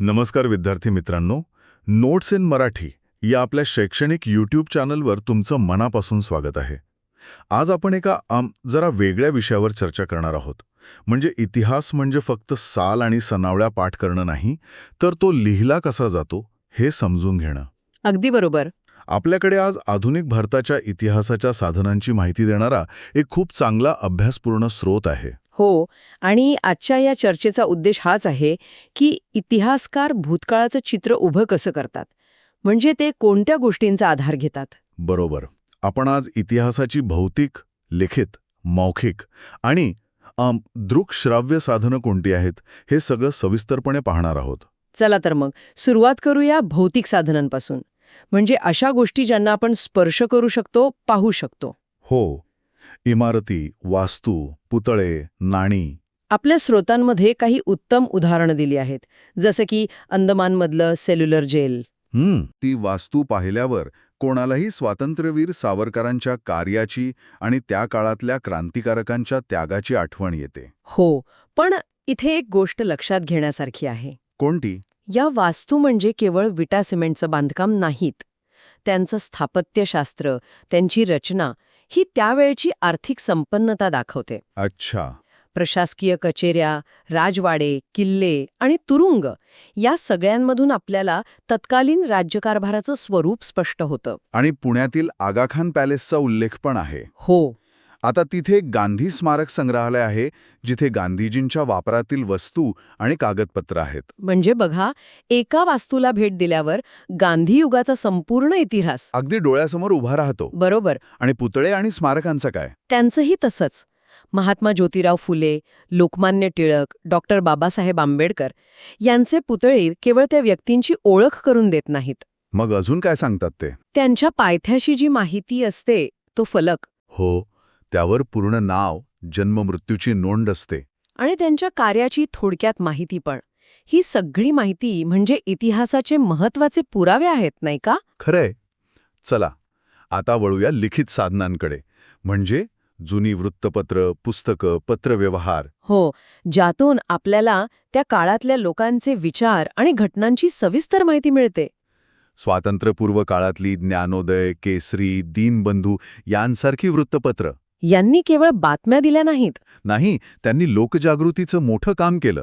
नमस्कार विद्यार्थी मित्रांनो. नोट्स इन मराठी या आपल्या शैक्षणिक यूट्यूब चॅनलवर तुमचं मनापासून स्वागत आहे. आज आपण एका आम जरा वेगळ्या विषयावर चर्चा करणार आहोत. म्हणजे इतिहास म्हणजे फक्त साल आणि सनावळ्या पाठ करणं नाही तर तो लिहिला कसा जातो हे समजून घेणं. अगदी बरोबर. आपल्याकडे आज आधुनिक भारताच्या इतिहासाच्या साधनांची माहिती देणारा एक खूप चांगला अभ्यासपूर्ण स्रोत आहे. हो आणि आजच्या या चर्चेचा उद्देश हाच आहे की इतिहासकार भूतकाळाचं चित्र उभं कसं करतात? म्हणजे ते कोणत्या गोष्टींचा आधार घेतात? बरोबर. आपण आज इतिहासाची भौतिक लिखित मौखिक आणि दृकश्राव्य साधनं कोणती आहेत हे सगळं सविस्तरपणे पाहणार आहोत. चला तर मग सुरुवात करूया भौतिक साधनांपासून. म्हणजे अशा गोष्टी ज्यांना आपण स्पर्श करू शकतो पाहू शकतो. हो. इमारती वास्तू पुतळे नाणी. आपल्या स्रोतांमध्ये काही उत्तम उदाहरणं दिली आहेत जसं की अंदमानमधलं सेल्युलर जेल. हं, ती वास्तू पाहिल्यावर कोणालाही स्वातंत्र्यवीर सावरकरांच्या कार्याची आणि त्या काळातल्या क्रांतिकारकांच्या त्यागाची आठवण येते. हो पण इथे एक गोष्ट लक्षात घेण्यासारखी आहे. कोणती? या वास्तू म्हणजे केवळ विटा सिमेंटचं बांधकाम नाहीत. त्यांचं स्थापत्यशास्त्र त्यांची रचना ही त्यावेळची आर्थिक संपन्नता दाखवते. अच्छा. प्रशासकीय कचेऱ्या राजवाडे किल्ले आणि तुरुंग या सगळ्यांमधून आपल्याला तत्कालीन राज्यकारभाराचं स्वरूप स्पष्ट होतं. आणि पुण्यातील आगाखान पॅलेसचा उल्लेख पण आहे. हो. आता तिथे एक गांधी स्मारक संग्रहालय आहे जिथे गांधीजींच्या वापरातील वस्तू आणि कागदपत्र आहेत. म्हणजे बघा एका वास्तूला भेट दिल्यावर गांधी युगाचा संपूर्ण इतिहास. अगदी डोळ्यासमोर उभा राहतो. बरोबर. आणि पुतळे आणि स्मारकांचं काय? त्यांचंही तसंच. महात्मा ज्योतिराव फुले लोकमान्य टिळक डॉक्टर बाबासाहेब आंबेडकर यांचे पुतळे केवळ त्या व्यक्तींची ओळख करून देत नाहीत. मग अजून काय सांगतात ते? त्यांच्या पायथ्याशी जी माहिती असते तो फलक. हो. त्यावर पूर्ण नाव जन्ममृत्यूची नोंद असते. आणि त्यांच्या कार्याची थोडक्यात माहिती पण. ही सगळी माहिती म्हणजे इतिहासाचे महत्त्वाचे पुरावे आहेत नाही का? खरंय. चला आता वळूया लिखित साधनांकडे. म्हणजे जुनी वृत्तपत्र पुस्तकं पत्रव्यवहार. हो ज्यातून आपल्याला त्या काळातल्या लोकांचे विचार आणि घटनांची सविस्तर माहिती मिळते. स्वातंत्र्यपूर्व काळातली ज्ञानोदय केसरी दीनबंधू यांसारखी वृत्तपत्र. यांनी केवळ बातम्या दिल्या नाहीत. नाही त्यांनी लोकजागृतीचं मोठं काम केलं.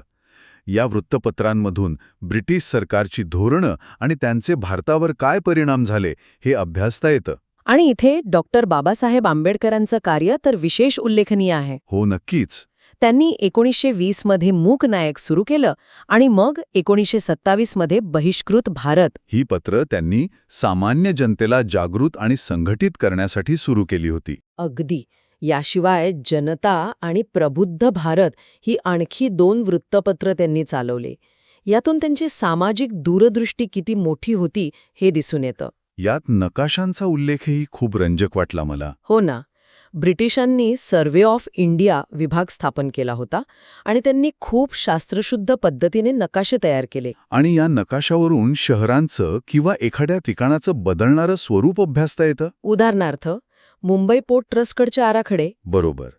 या वृत्तपत्रांमधून ब्रिटिश सरकारची धोरणं आणि त्यांचे भारतावर काय परिणाम झाले हे अभ्यासता येतं. आणि इथे डॉक्टर बाबासाहेब आंबेडकरांचं कार्य तर विशेष उल्लेखनीय आहे. हो नक्कीच. त्यांनी एकोणीसशे वीसमध्ये मूक नायक सुरू केलं आणि मग एकोणीसशे सत्तावीसमध्ये बहिष्कृत भारत. ही पत्र त्यांनी सामान्य जनतेला जागृत आणि संघटित करण्यासाठी सुरू केली होती. अगदी. याशिवाय जनता आणि प्रबुद्ध भारत ही आणखी दोन वृत्तपत्र त्यांनी चालवले. यातून त्यांची सामाजिक दूरदृष्टी किती मोठी होती हे दिसून येतं. यात नकाशांचा उल्लेखही खूप रंजक वाटला मला. हो ना. ब्रिटिशांनी सर्वे ऑफ इंडिया विभाग स्थापन केला होता आणि त्यांनी खूप शास्त्रशुद्ध पद्धतीने नकाशे तयार केले. आणि या नकाशावरून शहरांचं किंवा एखाद्या ठिकाणाचं बदलणारं स्वरूप अभ्यासता येतं? उदाहरणार्थ मुंबई पोर्ट ट्रस्टकडचे आराखडे. बरोबर.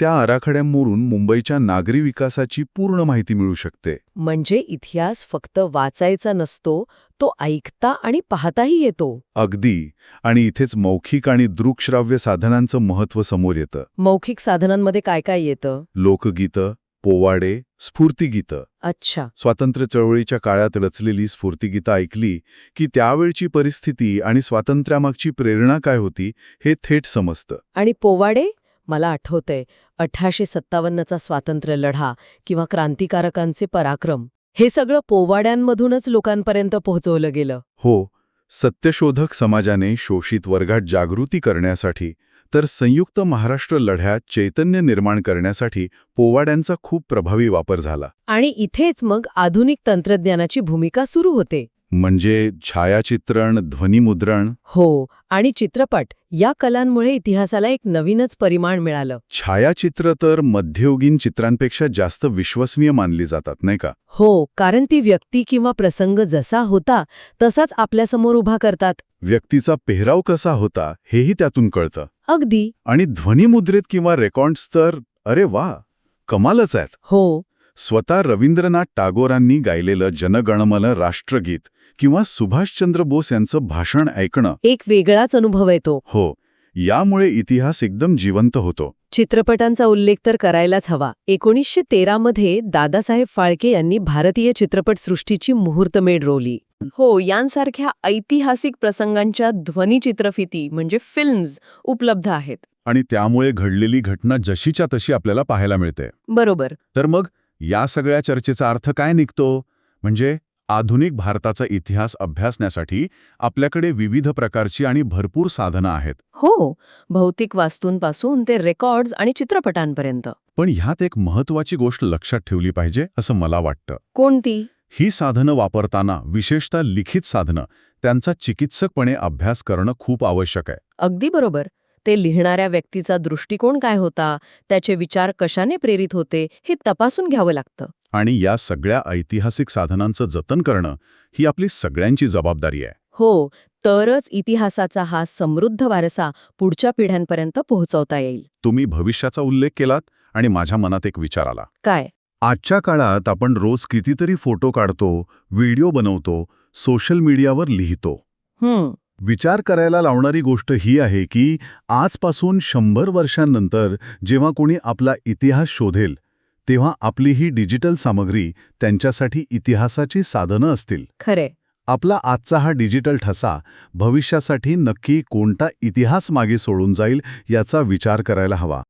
त्या आराखड्यांवरून मुंबईच्या नागरी विकासाची पूर्ण माहिती मिळू शकते. म्हणजे इतिहास फक्त वाचायचा नसतो तो ऐकता आणि पाहताही येतो. अगदी. आणि इथेच मौखिक आणि दृकश्राव्य साधनांचं महत्त्व समोर येतं. मौखिक साधनांमध्ये काय काय येतं? लोकगीतं पोवाडे स्फूर्तिगीतं. अच्छा. स्वातंत्र्य चळवळीच्या काळात रचलेली स्फूर्तिगीतं ऐकली की त्यावेळची परिस्थिती आणि स्वातंत्र्यामागची प्रेरणा काय होती हे थेट समजतं. आणि पोवाडे? मला आठवतंय अठराशे सत्तावन्नचा स्वातंत्र्य लढा किंवा क्रांतिकारकांचे पराक्रम हे सगळं पोवाड्यांमधूनच लोकांपर्यंत पोहोचवलं गेलं. हो सत्यशोधक समाजाने शोषित वर्गात जागृती करण्यासाठी तर संयुक्त महाराष्ट्र लढ्यात चैतन्य निर्माण करण्यासाठी पोवाड्यांचा खूप प्रभावी वापर झाला. आणि इथेच मग आधुनिक तंत्रज्ञानाची भूमिका सुरू होते. म्हणजे छायाचित्रण ध्वनिमुद्रण. हो आणि चित्रपट या कलांमुळे इतिहासाला एक नवीनच परिमाण मिळालं. छायाचित्र तर मध्ययुगीन चित्रांपेक्षा जास्त विश्वसनीय मानली जातात नाही का? हो कारण ती व्यक्ती किंवा प्रसंग जसा होता तसाच आपल्यासमोर उभा करतात. व्यक्तीचा पेहराव कसा होता हेही त्यातून कळतं. अगदी. आणि ध्वनिमुद्रित किंवा रेकॉर्ड्स तर अरे वा कमालच आहेत. हो. स्वतः रवींद्रनाथ टागोरांनी गायलेलं जनगणमन राष्ट्रगीत किंवा सुभाषचंद्र बोस यांचं भाषण ऐकणं एक वेगळाच अनुभव येतो. हो. यामुळे इतिहास एकदम जिवंत होतो. चित्रपटांचा उल्लेख तर करायलाच हवा. एकोणीसशे तेरामध्ये दादासाहेब फाळके यांनी भारतीय चित्रपटसृष्टीची मुहूर्तमेढ रोवली. हो यांसारख्या ऐतिहासिक प्रसंगांच्या ध्वनिचित्रफिती म्हणजे फिल्म्स उपलब्ध आहेत. आणि त्यामुळे घडलेली घटना जशीच्या तशी आपल्याला पाहायला मिळते. बरोबर. तर मग या सगळ्या चर्चेचा अर्थ काय निघतो? म्हणजे आधुनिक भारताचा इतिहास अभ्यासण्यासाठी आपल्याकडे विविध प्रकारची आणि भरपूर साधनं आहेत. हो भौतिक वास्तूंपासून ते रेकॉर्ड्स आणि चित्रपटांपर्यंत. पण ह्यात एक महत्वाची गोष्ट लक्षात ठेवली पाहिजे असं मला वाटतं. कोणती? ही साधनं वापरताना विशेषतः लिखित साधनं त्यांचा चिकित्सकपणे अभ्यास करणं खूप आवश्यक आहे. अगदी बरोबर. ते लिहिणाऱ्या व्यक्तीचा दृष्टिकोन काय होता त्याचे विचार कशाने प्रेरित होते हे तपासून घ्यावं लागतं. आणि या सगळ्या ऐतिहासिक साधनांचं जतन करणं ही आपली सगळ्यांची जबाबदारी आहे. हो तरच इतिहासाचा हा समृद्ध वारसा पुढच्या पिढ्यांपर्यंत पोहोचवता येईल. तुम्ही भविष्याचा उल्लेख केलात आणि माझ्या मनात एक विचार आला. काय? आजच्या काळात आपण रोज कितीतरी फोटो काढतो व्हिडिओ बनवतो सोशल मीडियावर लिहितो. हम्म विचार करायला लावणारी गोष्ट ही आहे की आजपासून शंभर वर्षांनंतर जेव्हा कोणी आपला इतिहास शोधेल तेव्हा आपली ही डिजिटल सामग्री त्यांच्यासाठी इतिहासाची साधनं असतील. खरे आपला आजचा हा डिजिटल ठसा भविष्यासाठी नक्की कोणता इतिहास मागे सोडून जाईल याचा विचार करायला हवा.